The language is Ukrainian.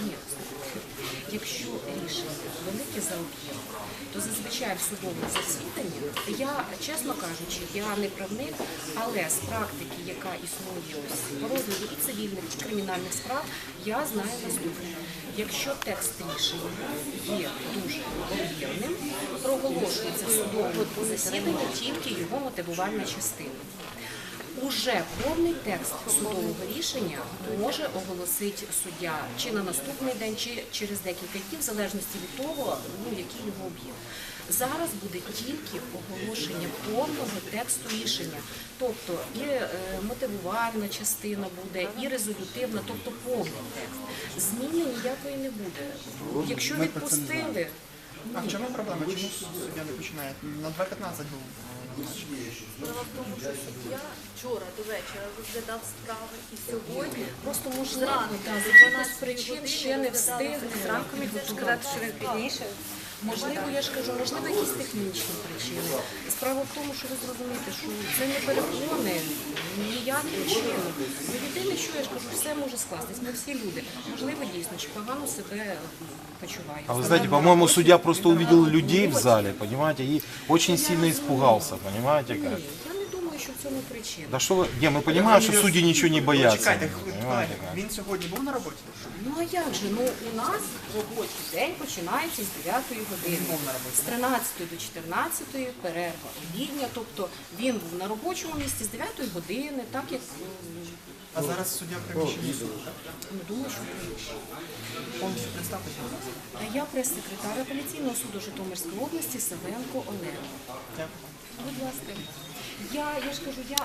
Ні, якщо рішення велике за об'єм, то зазвичай в судовому засіданні, я, чесно кажучи, я не правник, але з практики, яка існує ось по розгляду і цивільних, і кримінальних справ, я знаю наступне. Якщо текст рішення є дуже об'ємним, проголошується судове засідання тільки його мотивувальна частина. Уже повний текст судового рішення може оголосити суддя чи на наступний день, чи через декілька днів, в залежності від того, ну, який його об'єм. Зараз буде тільки оголошення повного тексту рішення, тобто і е, мотивувальна частина буде, і резолютивна, тобто повний текст. Зміни ніякої не буде. Якщо відпустили, А в чому проблема? Чому суддя не починає? На 2.15 був. Справа в тому, що суддя вчора до вечора розглядав справи і сьогодні просто можливо, Зранку, з з 12 причин ще не справи. зранку не готувати. що він пізніше. Можливо, я ж кажу, можливо, якісь технічні причини. Справа в тому, що ви зрозумієте, що це не перепони ніяким чином. Ну, єдине, що я ж кажу, все може скластись. Ми всі люди. Можливо, дійсно, чи погано себе почуває. А вы знаете, по-моему, судья просто увидел людей в зале, понимаете, и очень сильно испугался, понимаете как? Що в цьому причина. Да что вы... Не, мы понимаем, что судьи ничего не боятся. Чекайте, понимаете колеги, как? він сьогодні був на роботі? Ну а як же? Ну у нас робочий день починається з 9 години. Був на роботі. З 13 до 14 перерва обідня. Тобто він був на робочому місці з 9 години, так як м, А зараз суддя в приміщенні суду. так? ну, думаю, що приміщення. Повністю представтеся. А я прес-секретар апеляційного суду Житомирської області Савенко Олена. Дякую. Будь ласка, я, я ж кажу, я